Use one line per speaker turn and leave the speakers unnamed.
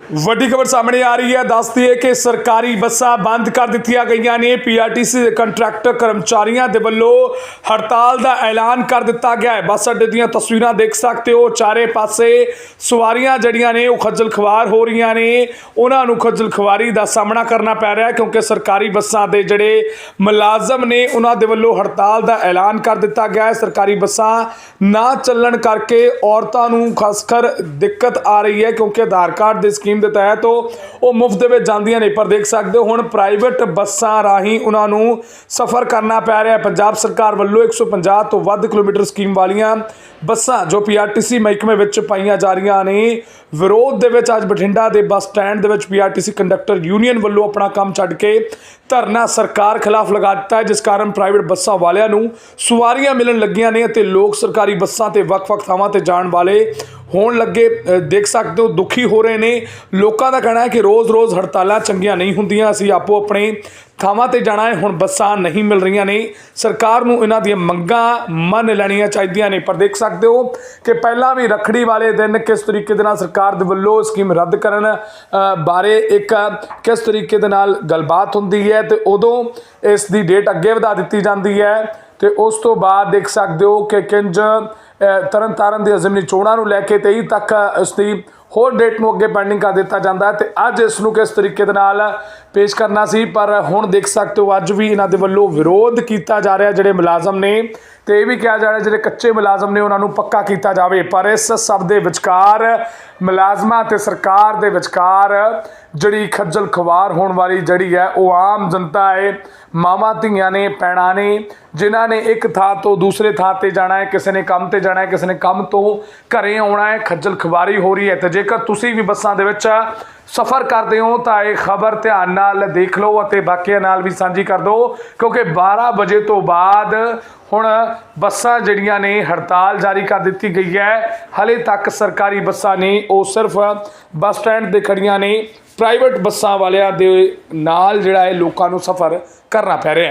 ਵੱਡੀ ਖਬਰ ਸਾਹਮਣੇ ਆ ਰਹੀ ਹੈ। ਦੱਸਦੀ ਹੈ ਕਿ ਸਰਕਾਰੀ ਬੱਸਾਂ ਬੰਦ ਕਰ ਦਿੱਤੀਆਂ ਗਈਆਂ ਨੇ। ਪੀਆਰਟੀਸੀ ਦੇ ਕੰਟਰੈਕਟਰ ਕਰਮਚਾਰੀਆਂ ਦੇ ਵੱਲੋਂ ਹੜਤਾਲ ਦਾ ਐਲਾਨ ਕਰ ਦਿੱਤਾ ਗਿਆ ਹੈ। ਬੱਸ ਅੱਡੇ ਦੀਆਂ ਤਸਵੀਰਾਂ ਦੇਖ ਸਕਦੇ ਹੋ। ਚਾਰੇ ਪਾਸੇ ਸਵਾਰੀਆਂ ਜਿਹੜੀਆਂ ਨੇ, ਉਹ ਖੱਜਲ ਖਵਾਰ ਹੋ ਰਹੀਆਂ ਨੇ। ਉਹਨਾਂ ਨੂੰ ਖੱਜਲ ਖਵਾਰੀ ਦਾ ਸਾਹਮਣਾ ਕਰਨਾ ਪੈ ਰਿਹਾ ਕਿਉਂਕਿ ਸਰਕਾਰੀ ਬੱਸਾਂ ਦੇ ਜਿਹੜੇ ਮੁਲਾਜ਼ਮ ਨੇ, ਉਹਨਾਂ ਦੇ ਵੱਲੋਂ ਹੜਤਾਲ ਦਾ ਐਲਾਨ ਕਰ ਦਿੱਤਾ ਗਿਆ ਹੈ। ਸਰਕਾਰੀ ਬੱਸਾਂ ਨਾ ਚੱਲਣ ਕਰਕੇ ਔਰਤਾਂ ਨੂੰ ਖਾਸ ਕਰ ਦਿੱਕਤ ਆ ਰਹੀ ਹੈ ਕਿਉਂਕਿ ਆਧਾਰ ਕਾਰਡ ਦੇ ਸਕੀਮ ਦੇ ਤਹਿਤ ਉਹ ਮੁਫਤ ਦੇ ਵਿੱਚ ਜਾਂਦੀਆਂ ਨੇ। ਪਰ ਦੇਖ ਸਕਦੇ ਹੋ, ਹੁਣ ਪ੍ਰਾਈਵੇਟ ਬੱਸਾਂ ਰਾਹੀਂ ਉਹਨਾਂ ਨੂੰ ਸਫ਼ਰ ਕਰਨਾ ਪੈ ਰਿਹਾ ਪੰਜਾਬ ਸਰਕਾਰ ਵੱਲੋਂ 150 ਤੋਂ ਵੱਧ ਕਿਲੋਮੀਟਰ ਸਕੀਮ ਵਾਲੀਆਂ ਬੱਸਾਂ, ਜੋ ਪੀਆਰਟੀਸੀ ਮਹਿਕਮੇ ਵਿੱਚ ਪਾਈਆਂ ਜਾ ਰਹੀਆਂ ਨੇ, ਵਿਰੋਧ ਦੇ ਵਿੱਚ ਅੱਜ ਬਠਿੰਡਾ ਦੇ ਬੱਸ ਸਟੈਂਡ ਦੇ ਵਿੱਚ ਪੀਆਰਟੀਸੀ ਕੰਡਕਟਰ ਯੂਨੀਅਨ ਵੱਲੋਂ ਆਪਣਾ ਕੰਮ ਛੱਡ ਕੇ ਧਰਨਾ ਸਰਕਾਰ ਖਿਲਾਫ ਲਗਾ ਦਿੱਤਾ ਹੈ, ਜਿਸ ਕਾਰਨ ਪ੍ਰਾਈਵੇਟ ਬੱਸਾਂ ਵਾਲਿਆਂ ਨੂੰ ਸਵਾਰੀਆਂ ਮਿਲਣ ਲੱਗੀਆਂ ਨੇ ਅਤੇ ਲੋਕ ਸਰਕਾਰੀ ਬੱਸਾਂ ਤੇ ਵੱਖ-ਵੱਖ ਥਾਵਾਂ ਤੇ ਜਾਣ ਵਾਲੇ ਹੋਣ ਲੱਗੇ ਦੇਖ ਸਕਦੇ ਹੋ, ਦੁਖੀ ਹੋ ਰਹੇ ਨੇ। ਲੋਕਾਂ ਦਾ ਕਹਿਣਾ ਹੈ ਕਿ ਰੋਜ਼-ਰੋਜ਼ ਹੜਤਾਲਾਂ ਚੰਗੀਆਂ ਨਹੀਂ ਹੁੰਦੀਆਂ, ਅਸੀਂ ਆਪੋ ਆਪਣੇ ਥਾਵਾਂ ਤੇ ਜਾਣਾ ਹੈ, ਹੁਣ ਬੱਸਾਂ ਨਹੀਂ ਮਿਲ ਰਹੀਆਂ ਨੇ। ਸਰਕਾਰ ਨੂੰ ਇਹਨਾਂ ਦੀਆਂ ਮੰਗਾਂ ਮੰਨ ਲੈਣੀਆਂ ਚਾਹੀਦੀਆਂ ਨੇ, ਪਰ ਦੇਖ ਸਕਦੇ ਹੋ ਕਿ ਪਹਿਲਾਂ ਵੀ ਰਖੜੀ ਵਾਲੇ ਦਿਨ ਕਿਸ ਤਰੀਕੇ ਦੇ ਨਾਲ ਸਰਕਾਰ ਦੇ ਵੱਲੋਂ ਸਕੀਮ ਰੱਦ ਕਰਨ ਬਾਰੇ ਇੱਕ ਕਿਸ ਤਰੀਕੇ ਦੇ ਨਾਲ ਗੱਲਬਾਤ ਹੁੰਦੀ ਹੈ ਤੇ ਉਦੋਂ ਇਸ ਦੀ ਡੇਟ ਅੱਗੇ ਵਧਾ ਦਿੱਤੀ ਜਾਂਦੀ ਹੈ ਤੇ ਉਸ ਤੋਂ ਬਾਅਦ ਦੇਖ ਸਕਦੇ ਹੋ ਕਿ ਕਿੰਜ ਅ, ਤਰਨ ਤਾਰਨ ਦੀ ਅਜ਼ਮਨੀ ਚੋਣਾਂ ਨੂੰ ਲੈ ਕੇ 23 ਤੱਕ ਇਸ ਦੀ ਹੋਰ ਡੇਟ ਨੂੰ ਅੱਗੇ ਪੈਂਡਿੰਗ ਕਰ ਦਿੱਤਾ ਜਾਂਦਾ ਹੈ ਤੇ ਅੱਜ ਇਸ ਨੂੰ ਕਿਸ ਤਰੀਕੇ ਦੇ ਨਾਲ ਪੇਸ਼ ਕਰਨਾ ਸੀ, ਪਰ ਹੁਣ ਦੇਖ ਸਕਦੇ ਹੋ, ਅੱਜ ਵੀ ਇਹਨਾਂ ਦੇ ਵੱਲੋਂ ਵਿਰੋਧ ਕੀਤਾ ਜਾ ਰਿਹਾ, ਜਿਹੜੇ ਮੁਲਾਜ਼ਮ ਨੇ। ਤੇ ਇਹ ਵੀ ਕਿਹਾ ਜਾ ਰਿਹਾ, ਜਿਹੜੇ ਕੱਚੇ ਮੁਲਾਜ਼ਮ ਨੇ, ਉਹਨਾਂ ਨੂੰ ਪੱਕਾ ਕੀਤਾ ਜਾਵੇ। ਪਰ ਇਸ ਸਭ ਦੇ ਵਿਚਕਾਰ, ਮੁਲਾਜ਼ਮਾਂ ਤੇ ਸਰਕਾਰ ਦੇ ਵਿਚਕਾਰ ਜਿਹੜੀ ਖੱਜਲ ਖਵਾਰ ਹੋਣ ਵਾਲੀ ਜਿਹੜੀ ਹੈ, ਉਹ ਆਮ ਜਨਤਾ ਹੈ, ਮਾਵਾਂ ਧੀਆਂ ਨੇ, ਪੈਣਾ ਨੇ, ਜਿਨ੍ਹਾਂ ਨੇ ਇੱਕ ਥਾਂ ਤੋਂ ਦੂਸਰੇ ਥਾਂ ਤੇ ਜਾਣਾ ਹੈ, ਕਿਸੇ ਨੇ ਕੰਮ ਤੇ ਜਾਣਾ ਹੈ, ਕਿਸੇ ਨੇ ਕੰਮ ਤੋਂ ਘਰੇ ਆਉਣਾ ਹੈ, ਖੱਜਲ ਖਵਾਰੀ ਹੋ ਰਹੀ ਹੈ। ਤੇ ਜੇਕਰ ਤੁਸੀਂ ਵੀ ਬੱਸਾਂ ਦੇ ਵਿੱਚ ਸਫ਼ਰ ਕਰਦੇ ਹੋ ਤਾਂ ਇਹ ਖਬਰ ਧਿਆਨ ਨਾਲ ਦੇਖ ਲਓ ਅਤੇ ਬਾਕੀਆਂ ਨਾਲ ਵੀ ਸਾਂਝੀ ਕਰ ਦਿਓ, ਕਿਉਂਕਿ 12 ਵਜੇ ਤੋਂ ਬਾਅਦ ਹੁਣ ਬੱਸਾਂ ਜਿਹੜੀਆਂ ਨੇ ਹੜਤਾਲ ਜਾਰੀ ਕਰ ਦਿੱਤੀ ਗਈ ਹੈ। ਹਲੇ ਤੱਕ ਸਰਕਾਰੀ ਬੱਸਾਂ ਨੇ, ਉਹ ਸਿਰਫ ਬੱਸ ਸਟੈਂਡ ਤੇ ਖੜੀਆਂ ਨੇ, ਪ੍ਰਾਈਵੇਟ ਬੱਸਾਂ ਵਾਲਿਆਂ ਦੇ ਨਾਲ ਜਿਹੜਾ ਹੈ ਲੋਕਾਂ ਨੂੰ ਸਫ਼ਰ ਕਰਨਾ ਪੈ ਰਿਹਾ ਹੈ।